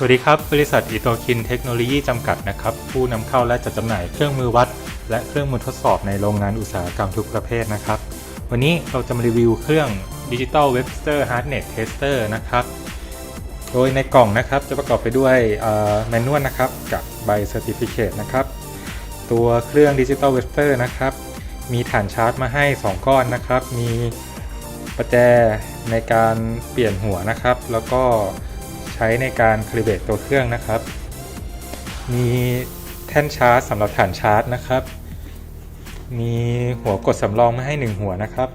สวัสดีครับ บริษัทอิโตคินเทคโนโลยีจำกัดนะครับ ผู้นำเข้าและจัดจำหน่ายเครื่องมือวัด และเครื่องมือทดสอบในโรงงานอุตสาหกรรมทุกประเภทนะครับ วันนี้เราจะมารีวิวเครื่อง Digital Webster Hardnet Tester นะครับ โดยในกล่องนะครับจะประกอบไปด้วยแมนนวลนะครับ กับใบ Certificate นะครับ ตัวเครื่อง Digital Webster นะครับ มีฐานชาร์จมาให้ 2 ก้อนนะครับ มีประแจในการเปลี่ยนหัวนะครับ แล้วก็ ใช้ในการคาลิเบรตตัวเครื่องนะครับ มีแท่นชาร์จสำหรับฐานชาร์จนะครับ มีหัวกดสำรองมาให้ 1 หัวนะครับ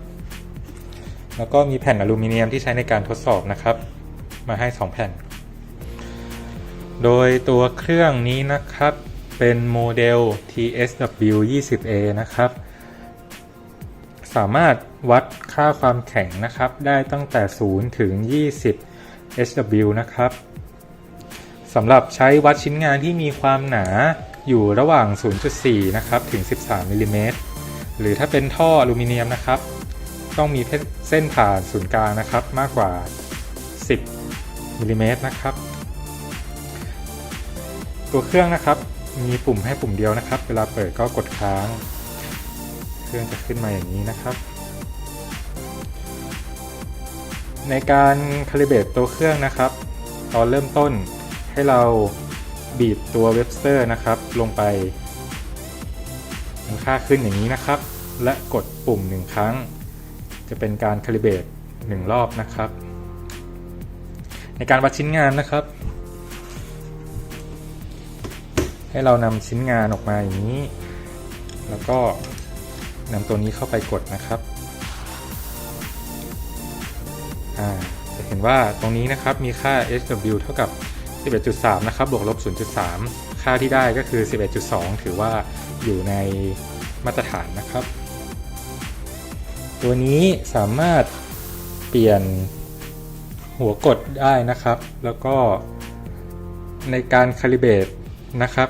แล้วก็มีแผ่นอลูมิเนียมที่ใช้ในการทดสอบนะครับ มาให้ 2 แผ่น โดยตัวเครื่องนี้นะครับเป็นโมเดล TSW 20A นะครับ สามารถวัดค่าความแข็งนะครับ ได้ตั้งแต่ 0 ถึง 20 HW นะครับสำหรับใช้วัดชิ้นงานที่มีความหนาอยู่ระหว่าง 0.4 นะครับ ถึง 13มิลลิเมตรหรือถ้าเป็นท่ออลูมิเนียมนะครับ ต้องมีเส้นผ่านศูนย์กลางนะครับ มากกว่า 10มิลลิเมตรนะครับ ตัวเครื่องนะครับ มีปุ่มให้ปุ่มเดียวนะครับ เวลาเปิดก็กดค้าง เครื่องจะขึ้นมาอย่างนี้นะครับ ในการคาลิเบตตัวเครื่องนะครับ ตอนเริ่มต้นให้เราบีบตัวเว็บสเตอร์นะครับ ลงไปมันค่าขึ้นอย่างนี้นะครับ และกดปุ่มหนึ่งครั้ง จะเป็นการคาลิเบตหนึ่งรอบนะครับ ในการวัดชิ้นงานนะครับ ให้เรานำชิ้นงานออกมาอย่างนี้ แล้วก็นำตัวนี้เข้าไปกดนะครับ จะเห็นว่าตรงนี้นะครับมีค่า HW เท่ากับ 11.3 นะครับ บวกลบ 0.3 ค่าที่ได้ก็คือ 11.2 ถือว่าอยู่ในมาตรฐานนะครับ ตัวนี้สามารถเปลี่ยนหัวกดได้นะครับ แล้วก็ในการคาลิเบรตนะครับ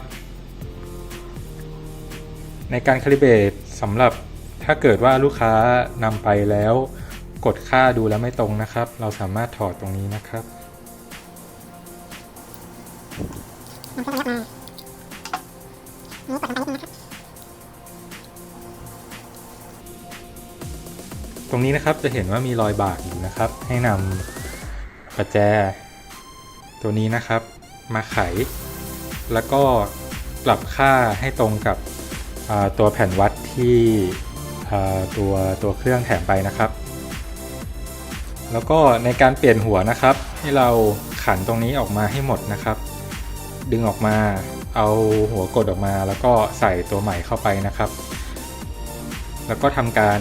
ในการคาลิเบรตสำหรับถ้าเกิดว่าลูกค้านำไปแล้ว กดค่าดูแล้วไม่ตรงนะครับ เราสามารถถอดตรงนี้นะครับนำเครื่องวัดมานี่กดลงไปนิดนึงนะครับตรงนี้นะครับจะเห็นว่ามีรอยบากอยู่นะครับ ให้นำประแจ ตัวนี้นะครับ มาไข แล้วก็ปรับค่าให้ตรงกับตัวแผ่นวัดที่ตัวตัวเครื่องแถมไปนะครับ แล้วก็ในการเปลี่ยนหัวนะครับ ให้เราขันตรงนี้ออกมาให้หมดนะครับ ดึงออกมาเอาหัวกดออกมา แล้วก็ใส่ตัวใหม่เข้าไปนะครับ แล้วก็ทำการ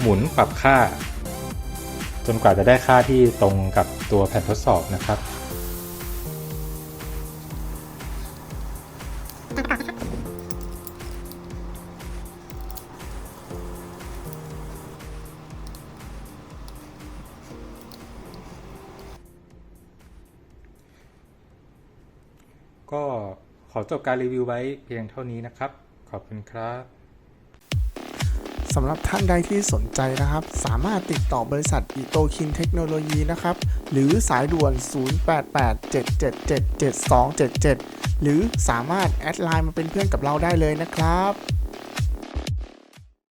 หมุนปรับค่า จนกว่าจะได้ค่าที่ตรงกับตัวแผ่นทดสอบนะครับ ก็ขอจบการรีวิวไว้เพียงเท่านี้นะครับ ขอบคุณครับสำหรับท่านใดที่สนใจนะครับ สามารถติดต่อบริษัทอิโตคินเทคโนโลยีนะครับ หรือสายด่วน 0887777277 หรือสามารถแอดไลน์มาเป็นเพื่อนกับเราได้เลยนะครับ